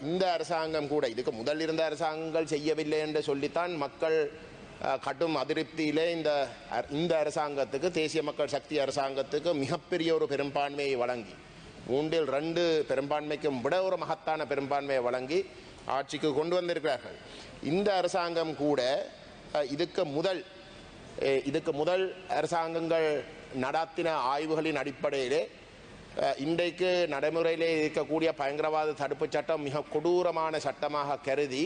இந்த அரசாங்கம் கூட இதுக்கு முதல் இருந்த அரசாங்கங்கள் செய்யவில்லை என்று சொல்லித்தான் மக்கள் கடும் அதிருப்தியிலே இந்த இந்த அரசாங்கத்துக்கு தேசிய மக்கள் சக்தி அரசாங்கத்துக்கு மிகப்பெரிய ஒரு பெரும்பான்மையை வழங்கி மூன்றில் ரெண்டு பெரும்பான்மைக்கும் விட ஒரு மகத்தான பெரும்பான்மையை வழங்கி ஆட்சிக்கு கொண்டு வந்திருக்கிறார்கள். இந்த அரசாங்கம் கூட இதுக்கு முதல் இதுக்கு முதல் அரசாங்கங்கள் நடாத்தின ஆய்வுகளின் அடிப்படையிலே இன்றைக்கு நடைமுறையிலே இருக்கக்கூடிய பயங்கரவாத தடுப்புச் சட்டம் மிக கொடூரமான சட்டமாக கருதி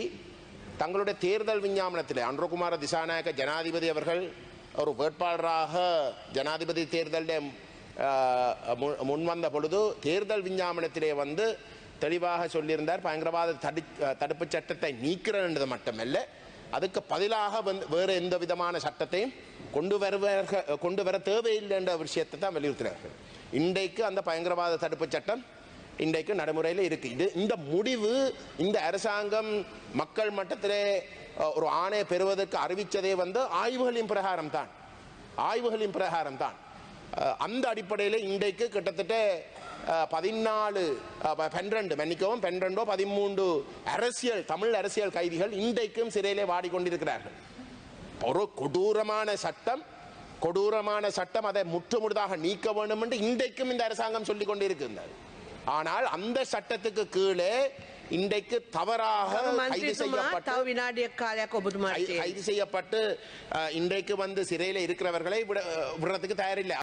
தங்களுடைய தேர்தல் விஞ்ஞாபனத்திலே அன்றகுமார திசாநாயக்க ஜனாதிபதி அவர்கள் ஒரு வேட்பாளராக ஜனாதிபதி தேர்தலில் முன்வந்த பொழுது தேர்தல் விஞ்ஞாபனத்திலே வந்து தெளிவாக சொல்லியிருந்தார் பயங்கரவாத தடு தடுப்புச் சட்டத்தை நீக்கிறன்றது மட்டுமல்ல அதுக்கு பதிலாக வந்து வேறு எந்த விதமான சட்டத்தையும் கொண்டு வருவார்கள் கொண்டு வர தேவையில்லை என்ற விஷயத்தை தான் வலியுறுத்தினார்கள். இன்றைக்கு அந்த பயங்கரவாத தடுப்பு சட்டம் இன்றைக்கு நடைமுறையில் இருக்கு. இது இந்த முடிவு இந்த அரசாங்கம் மக்கள் மட்டத்திலே ஒரு ஆணையை பெறுவதற்கு அறிவித்ததே வந்து ஆய்வுகளின் பிரகாரம் தான் ஆய்வுகளின் பிரகாரம் தான் அந்த அடிப்படையில் இன்றைக்கு கிட்டத்தட்ட பதினாலு பன்னிரண்டு மன்னிக்கவும் பன்னிரெண்டோ பதிமூன்று அரசியல் தமிழ் அரசியல் கைதிகள் இன்றைக்கும் சிறையிலே வாடிக்கொண்டிருக்கிறார்கள். ஒரு கொடூரமான சட்டம் கொடூரமான சட்டம் அதை முற்றுமுழுதாக நீக்க வேண்டும் என்று இன்றைக்கும் இந்த அரசாங்கம் சொல்லிக் கொண்டிருக்கின்றது. ஆனால் அந்த சட்டத்துக்கு கீழே இன்றைக்கு தவறாக கைது செய்யப்பட்டு கைது செய்யப்பட்டு இன்றைக்கு வந்து சிறையில் இருக்கிறவர்களை விட விடுறதுக்கு தயாரில்லை.